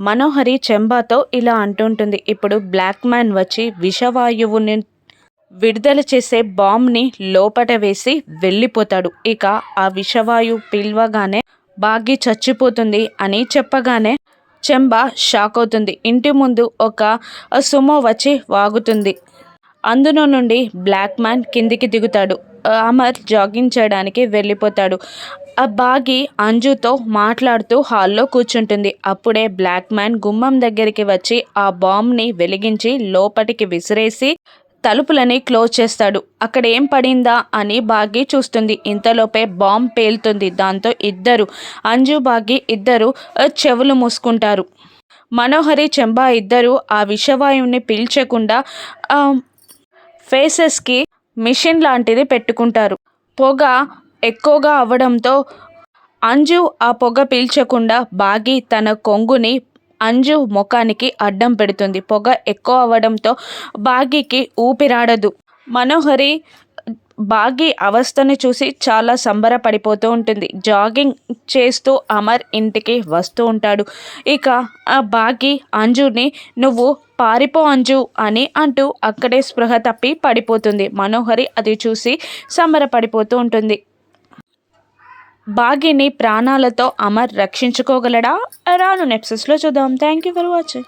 మనోహరి చెంబాతో ఇలా అంటుంటుంది. ఇప్పుడు black man వచ్చి విషవాయువుని విడుదల చేసే బాంబ్ని లోపట వేసి వెళ్ళిపోతాడు. ఇక ఆ విషవాయు పిలవగానే బాగి చచ్చిపోతుంది అని చెప్పగానే చెంబా షాక్ అవుతుంది. ఇంటి ముందు ఒక సుమో వచ్చి వాగుతుంది. అందులో నుండి బ్లాక్ మ్యాన్ కిందికి దిగుతాడు. అమర్ జాగింగ్ చేయడానికి వెళ్ళిపోతాడు. ఆ బాగి అంజుతో మాట్లాడుతూ హాల్లో కూర్చుంటుంది. అప్పుడే బ్లాక్ మ్యాన్ గుమ్మం దగ్గరికి వచ్చి ఆ బాంబ్ని వెలిగించి లోపటికి విసిరేసి తలుపులని క్లోజ్ చేస్తాడు. అక్కడ ఏం పడిందా అని బాగి చూస్తుంది. ఇంతలోపే బాంబ్ పేలుతుంది. దాంతో ఇద్దరు అంజు బాగి ఇద్దరు చెవులు మూసుకుంటారు. మనోహరి చెంబా ఇద్దరు ఆ విషవాయువుని పీల్చకుండా ఫేసెస్కి మిషన్ లాంటిది పెట్టుకుంటారు. పొగ ఎక్కువగా అవడంతో అంజు ఆ పొగ పీల్చకుండా బాగి తన కొంగుని అంజు ముఖానికి అడ్డం పెడుతుంది. పొగ ఎక్కువ అవ్వడంతో బాగికి ఊపిరాడదు. మనోహరి బాగి అవస్థని చూసి చాలా సంబరపడిపోతూ ఉంటుంది. జాగింగ్ చేస్తూ అమర్ ఇంటికి వస్తూ ఉంటాడు. ఇక ఆ బాగి అంజుని నువ్వు పారిపో అంజు అని అంటూ అక్కడే స్పృహ తప్పి పడిపోతుంది. మనోహరి అది చూసి సంబరపడిపోతూ ఉంటుంది. బాగిని ప్రాణాలతో అమర్ రక్షించుకోగలడా? రాను నెప్సెస్లో చూద్దాం. Thank you for watching.